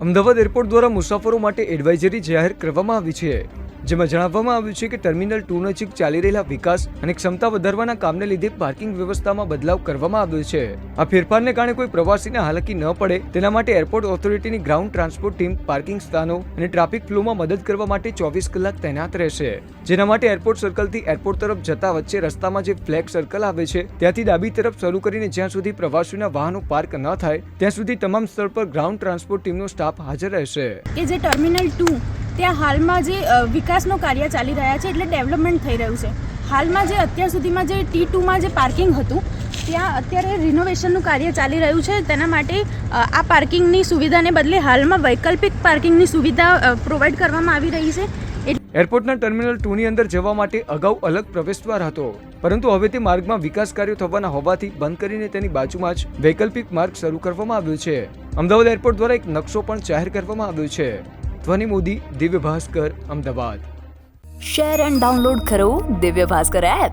Ahmedabad airport દ્વારા મુસાફરો માટે એડવાઇઝરી જાહેર કરવામાં આવી છે. જેમાં જણાવવામાં આવ્યું છે કે ટર્મિનલ ટુ નજીક ચાલી રહેલા વિકાસ અને ક્ષમતા વધારવાના કામને લીધે પાર્કિંગ વ્યવસ્થામાં બદલાવ કરવામાં આવ્યો છે. આ ફેરફારને કારણે કોઈ પ્રવાસીને હાલાકી ન પડે, તેના માટે એરપોર્ટ ઓથોરિટીની ગ્રાઉન્ડ ટ્રાન્સપોર્ટ ટીમ, પાર્કિંગ સ્થાનો અને ટ્રાફિક ફ્લોમાં મદદ કરવા માટે ચોવીસ કલાક તૈનાત રહેશે. જેના માટે એરપોર્ટ સર્કલથી એરપોર્ટ તરફ જતા વચ્ચે રસ્તામાં જે ફ્લેગ સર્કલ આવે છે, ત્યાંથી ડાબી તરફ શરૂ કરીને જ્યાં સુધી પ્રવાસીઓના વાહનો પાર્ક ન થાય, ત્યાં સુધી તમામ સ્થળ પર ગ્રાઉન્ડ ટ્રાન્સપોર્ટ ટીમનો સ્ટાફ હાજર રહેશે. કે જે ટર્મિનલ ટુ ત્યાં હાલમાં જે વિકાસનો કાર્ય ચાલી રહ્યા છે એટલે ડેવલપમેન્ટ થઈ રહ્યું છે. હાલમાં જે અત્યાર સુધીમાં જે ટી ટુમાં જે પાર્કિંગ હતું, ત્યાં અત્યારે રિનોવેશનનું કાર્ય ચાલી રહ્યું છે. તેના માટે આ પાર્કિંગની સુવિધાને બદલે હાલમાં વૈકલ્પિક પાર્કિંગની સુવિધા પ્રોવાઈડ કરવામાં આવી રહી છે. એરપોર્ટના ટર્મિનલ ટુની અંદર જવા માટે અગાઉ અલગ પ્રવેશદ્વાર હતો, પરંતુ હવે તે માર્ગમાં વિકાસ કાર્યો થવાના હોવાથી બંધ કરીને તેની બાજુમાં જ વૈકલ્પિક માર્ગ શરૂ કરવામાં આવ્યો છે. અમદાવાદ એરપોર્ટ દ્વારા એક નકશો પણ જાહેર કરવામાં આવ્યો છે. Dhvani Modi Divya Bhaskar Ahmedabad. Share and download કરો દિવ્ય ભાસ્કર એપ